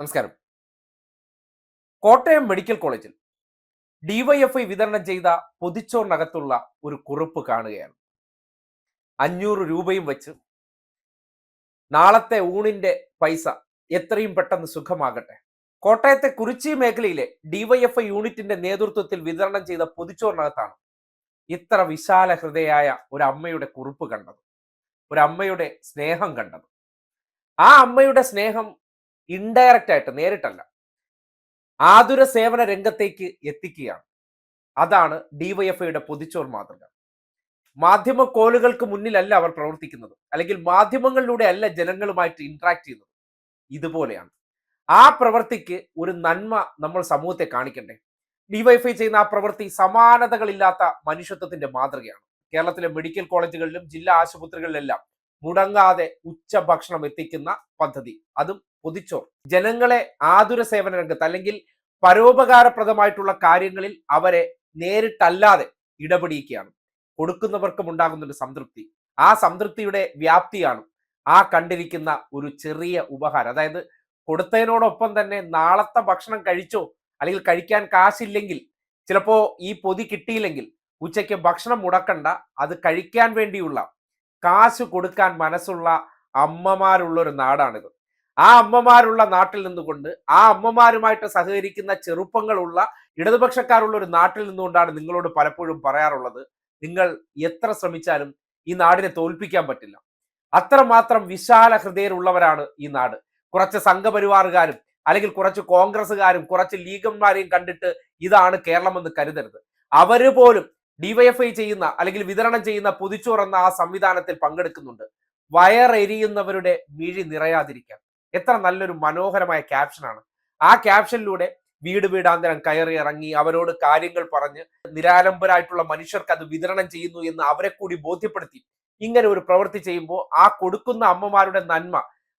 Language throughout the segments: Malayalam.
നമസ്കാരം. കോട്ടയം മെഡിക്കൽ കോളേജിൽ ഡിവൈഎഫ്ഐ വിതരണം ചെയ്ത പൊതിച്ചോറിനകത്തുള്ള ഒരു കുറിപ്പ് കാണുകയാണ്. അഞ്ഞൂറ് രൂപയും വെച്ച് നാളത്തെ ഊണിന്റെ പൈസ എത്രയും പെട്ടെന്ന് സുഖമാകട്ടെ. കോട്ടയത്തെ കുറിച്ചി മേഖലയിലെ ഡിവൈഎഫ്ഐ യൂണിറ്റിന്റെ നേതൃത്വത്തിൽ വിതരണം ചെയ്ത പൊതിച്ചോറിനകത്താണ് ഇത്ര വിശാല ഹൃദയായ ഒരു അമ്മയുടെ കുറിപ്പ് കണ്ടത്. ഒരു അമ്മയുടെ സ്നേഹം കണ്ടത്. ആ അമ്മയുടെ സ്നേഹം ഇൻഡയറക്റ്റ് ആയിട്ട് നേരിട്ടല്ല. ആതുര സേവന രംഗത്തേക്ക് എത്തിക്കുകയാണ്. അതാണ് ഡിവൈഎഫ്ഐയുടെ പൊതിച്ചോർ മാതൃക. മാധ്യമ കോലുകൾക്ക് മുന്നിലല്ല അവർ പ്രവർത്തിക്കുന്നത്. അല്ലെങ്കിൽ മാധ്യമങ്ങളിലൂടെ അല്ല ജനങ്ങളുമായിട്ട് ഇന്ററാക്ട് ചെയ്യുന്നത്. ഇതുപോലെയാണ്. ആ പ്രവൃത്തിക്ക് ഒരു നന്മ നമ്മൾ സമൂഹത്തെ കാണിക്കണ്ടേ? ഡിവൈഫൈ ചെയ്യുന്ന ആ പ്രവൃത്തി സമാനതകളില്ലാത്ത മനുഷ്യത്വത്തിന്റെ മാതൃകയാണ്. കേരളത്തിലെ മെഡിക്കൽ കോളേജുകളിലും ജില്ലാ ആശുപത്രികളിലെല്ലാം മുടങ്ങാതെ ഉച്ചഭക്ഷണം എത്തിക്കുന്ന പദ്ധതി. അതും പൊതിച്ചോർ ജനങ്ങളെ ആതുര സേവന രംഗത്ത് അല്ലെങ്കിൽ പരോപകാരപ്രദമായിട്ടുള്ള കാര്യങ്ങളിൽ അവരെ നേരിട്ടല്ലാതെ ഇടപെടിയിക്കുകയാണ്. കൊടുക്കുന്നവർക്കും ഉണ്ടാകുന്നൊരു സംതൃപ്തി. ആ സംതൃപ്തിയുടെ വ്യാപ്തിയാണ് ആ കണ്ടിരിക്കുന്ന ഒരു ചെറിയ ഉപഹാരം. അതായത് കൊടുത്തതിനോടൊപ്പം തന്നെ നാളത്തെ ഭക്ഷണം കഴിച്ചോ അല്ലെങ്കിൽ കഴിക്കാൻ കാശില്ലെങ്കിൽ ചിലപ്പോ ഈ പൊതി കിട്ടിയില്ലെങ്കിൽ ഉച്ചയ്ക്ക് ഭക്ഷണം മുടക്കണ്ട. അത് കഴിക്കാൻ വേണ്ടിയുള്ള കാശ് കൊടുക്കാൻ മനസ്സുള്ള അമ്മമാരുള്ള ഒരു നാടാണിത്. ആ അമ്മമാരുള്ള നാട്ടിൽ നിന്നുകൊണ്ട് ആ അമ്മമാരുമായിട്ട് സഹകരിക്കുന്ന ചെറുപ്പങ്ങളുള്ള ഇടതുപക്ഷക്കാരുള്ള ഒരു നാട്ടിൽ നിന്നുകൊണ്ടാണ് നിങ്ങളോട് പലപ്പോഴും പറയാറുള്ളത് നിങ്ങൾ എത്ര ശ്രമിച്ചാലും ഈ നാടിനെ തോൽപ്പിക്കാൻ പറ്റില്ല. അത്രമാത്രം വിശാല ഹൃദയരുള്ളവരാണ് ഈ നാട്. കുറച്ച് സംഘപരിവാറുകാരും അല്ലെങ്കിൽ കുറച്ച് കോൺഗ്രസ്സുകാരും കുറച്ച് ലീഗന്മാരെയും കണ്ടിട്ട് ഇതാണ് കേരളമെന്ന് കരുതരുത്. അവർ പോലും ഡിവൈഎഫ്ഐ ചെയ്യുന്ന അല്ലെങ്കിൽ വിതരണം ചെയ്യുന്ന പൊതിച്ചോർ എന്ന ആ സംവിധാനത്തിൽ പങ്കെടുക്കുന്നുണ്ട്. വയറെരിയുന്നവരുടെ മിഴി നിറയാതിരിക്കാൻ എത്ര നല്ലൊരു മനോഹരമായ ക്യാപ്ഷനാണ് ആ ക്യാപ്ഷനിലൂടെ വീട് വീടാന്തരം കയറി ഇറങ്ങി അവരോട് കാര്യങ്ങൾ പറഞ്ഞ് നിരാലംബരായിട്ടുള്ള മനുഷ്യർക്ക് അത് വിതരണം ചെയ്യുന്നു എന്ന് അവരെ കൂടി ബോധ്യപ്പെടുത്തി. ഇങ്ങനെ ഒരു പ്രവൃത്തി ചെയ്യുമ്പോൾ ആ കൊടുക്കുന്ന അമ്മമാരുടെ നന്മ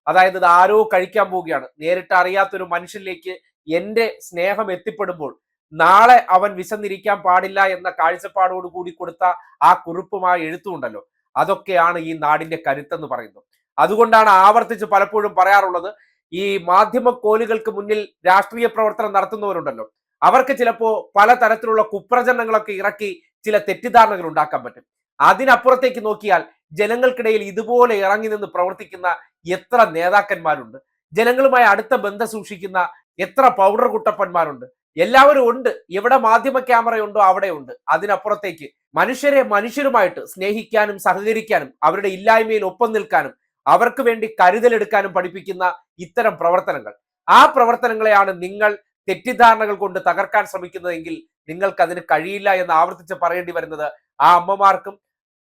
അതായത് ഇത് ആരോ കഴിക്കാൻ പോവുകയാണ്. നേരിട്ട് അറിയാത്തൊരു മനുഷ്യനിലേക്ക് എന്റെ സ്നേഹം എത്തിപ്പെടുമ്പോൾ നാളെ അവൻ വിശന്നിരിക്കാൻ പാടില്ല എന്ന കാഴ്ചപ്പാടോട് കൂടി കൊടുത്ത ആ കുറിപ്പുമായ എഴുത്തുണ്ടല്ലോ. അതൊക്കെയാണ് ഈ നാടിന്റെ കരുത്തെന്ന് പറയുന്നത്. അതുകൊണ്ടാണ് ആവർത്തിച്ച് പലപ്പോഴും പറയാറുള്ളത് ഈ മാധ്യമ കോലുകൾക്ക് മുന്നിൽ രാഷ്ട്രീയ പ്രവർത്തനം നടത്തുന്നവരുണ്ടല്ലോ. അവർക്ക് ചിലപ്പോ പലതരത്തിലുള്ള കുപ്രചരണങ്ങളൊക്കെ ഇറക്കി ചില തെറ്റിദ്ധാരണകൾ ഉണ്ടാക്കാൻ പറ്റും. അതിനപ്പുറത്തേക്ക് നോക്കിയാൽ ജനങ്ങൾക്കിടയിൽ ഇതുപോലെ ഇറങ്ങി നിന്ന് പ്രവർത്തിക്കുന്ന എത്ര നേതാക്കന്മാരുണ്ട് ജനങ്ങളുമായി അടുത്ത ബന്ധം സൂക്ഷിക്കുന്ന എത്ര പൗഡർ കുട്ടപ്പന്മാരുണ്ട് എല്ലാവരും ഉണ്ട്. എവിടെ മാധ്യമ ക്യാമറയുണ്ടോ അവിടെ ഉണ്ട്. അതിനപ്പുറത്തേക്ക് മനുഷ്യരെ മനുഷ്യരുമായിട്ട് സ്നേഹിക്കാനും സഹകരിക്കാനും അവരുടെ ഇല്ലായ്മയിൽ ഒപ്പം നിൽക്കാനും അവർക്ക് വേണ്ടി കരുതലെടുക്കാനും പഠിപ്പിക്കുന്ന ഇത്തരം പ്രവർത്തനങ്ങൾ. ആ പ്രവർത്തനങ്ങളെയാണ് നിങ്ങൾ തെറ്റിദ്ധാരണകൾ കൊണ്ട് തകർക്കാൻ ശ്രമിക്കുന്നതെങ്കിൽ നിങ്ങൾക്ക് അതിന് കഴിയില്ല എന്ന് ആവർത്തിച്ച് പറയേണ്ടി വരുന്നത് ആ അമ്മമാർക്കും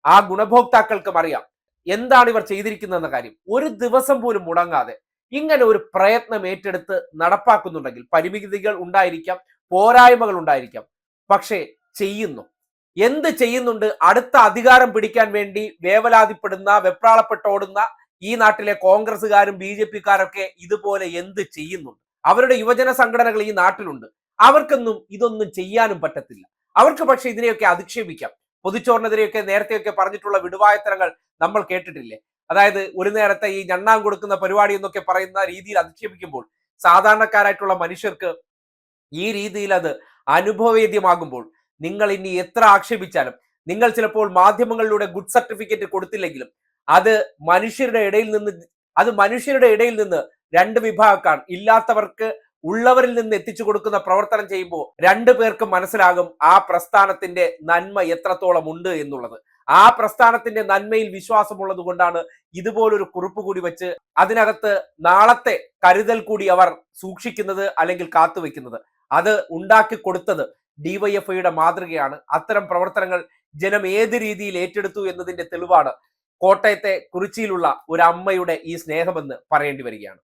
ആ ഗുണഭോക്താക്കൾക്കും അറിയാം. എന്താണ് ഇവർ ചെയ്തിരിക്കുന്നതെന്ന കാര്യം. ഒരു ദിവസം പോലും മുടങ്ങാതെ ഇങ്ങനെ ഒരു പ്രയത്നം ഏറ്റെടുത്ത് നടപ്പാക്കുന്നുണ്ടെങ്കിൽ പരിമിതികൾ ഉണ്ടായിരിക്കാം പോരായ്മകൾ ഉണ്ടായിരിക്കാം. പക്ഷേ ചെയ്യുന്നു. എന്ത് ചെയ്യുന്നുണ്ട്? അടുത്ത അധികാരം പിടിക്കാൻ വേണ്ടി വേവലാതിപ്പെടുന്ന വെപ്രാളപ്പെട്ടോടുന്ന ഈ നാട്ടിലെ കോൺഗ്രസ്സുകാരും ബി ജെ പിക്കാരൊക്കെ ഇതുപോലെ എന്ത് ചെയ്യുന്നുണ്ട്? അവരുടെ യുവജന സംഘടനകൾ ഈ നാട്ടിലുണ്ട്. അവർക്കൊന്നും ഇതൊന്നും ചെയ്യാനും പറ്റത്തില്ല. അവർക്ക് പക്ഷെ ഇതിനെയൊക്കെ അധിക്ഷേപിക്കാം. പൊതുച്ചോറിനെതിരെയൊക്കെ നേരത്തെയൊക്കെ പറഞ്ഞിട്ടുള്ള വിടുവായത്തരങ്ങൾ നമ്മൾ കേട്ടിട്ടില്ലേ? അതായത് ഒരു നേരത്തെ ഈ ഞണ്ണാം കൊടുക്കുന്ന പരിപാടി എന്നൊക്കെ പറയുന്ന രീതിയിൽ അധിക്ഷേപിക്കുമ്പോൾ സാധാരണക്കാരായിട്ടുള്ള മനുഷ്യർക്ക് ഈ രീതിയിൽ അത് അനുഭവവേദ്യമാകുമ്പോൾ നിങ്ങൾ ഇനി എത്ര ആക്ഷേപിച്ചാലും നിങ്ങൾ ചിലപ്പോൾ മാധ്യമങ്ങളിലൂടെ ഗുഡ് സർട്ടിഫിക്കറ്റ് കൊടുത്തില്ലെങ്കിലും അത് മനുഷ്യരുടെ ഇടയിൽ നിന്ന് അത് മനുഷ്യരുടെ ഇടയിൽ നിന്ന് രണ്ട് വിഭാഗക്കാർ ഇല്ലാത്തവർക്ക് ഉള്ളവരിൽ നിന്ന് എത്തിച്ചു കൊടുക്കുന്ന പ്രവർത്തനം ചെയ്യുമ്പോൾ രണ്ടു പേർക്ക് മനസ്സിലാകും ആ പ്രസ്ഥാനത്തിന്റെ നന്മ എത്രത്തോളം ഉണ്ട് എന്നുള്ളത്. ആ പ്രസ്ഥാനത്തിന്റെ നന്മയിൽ വിശ്വാസമുള്ളത് കൊണ്ടാണ് ഇതുപോലൊരു കുറിപ്പ് കൂടി വെച്ച് അതിനകത്ത് നാളത്തെ കരുതൽ കൂടി അവർ സൂക്ഷിക്കുന്നത് അല്ലെങ്കിൽ കാത്തുവെക്കുന്നത്. അത് ഉണ്ടാക്കി കൊടുത്തത് ഡിവൈഎഫ്ഐയുടെ മാതൃകയാണ്. അത്തരം പ്രവർത്തനങ്ങൾ ജനം ഏത് രീതിയിൽ ഏറ്റെടുത്തു എന്നതിന്റെ തെളിവാണ് കോട്ടയത്തെ കുറിച്ചിയിലുള്ള ഒരു അമ്മയുടെ ഈ സ്നേഹമെന്ന് പറയേണ്ടി വരികയാണ്.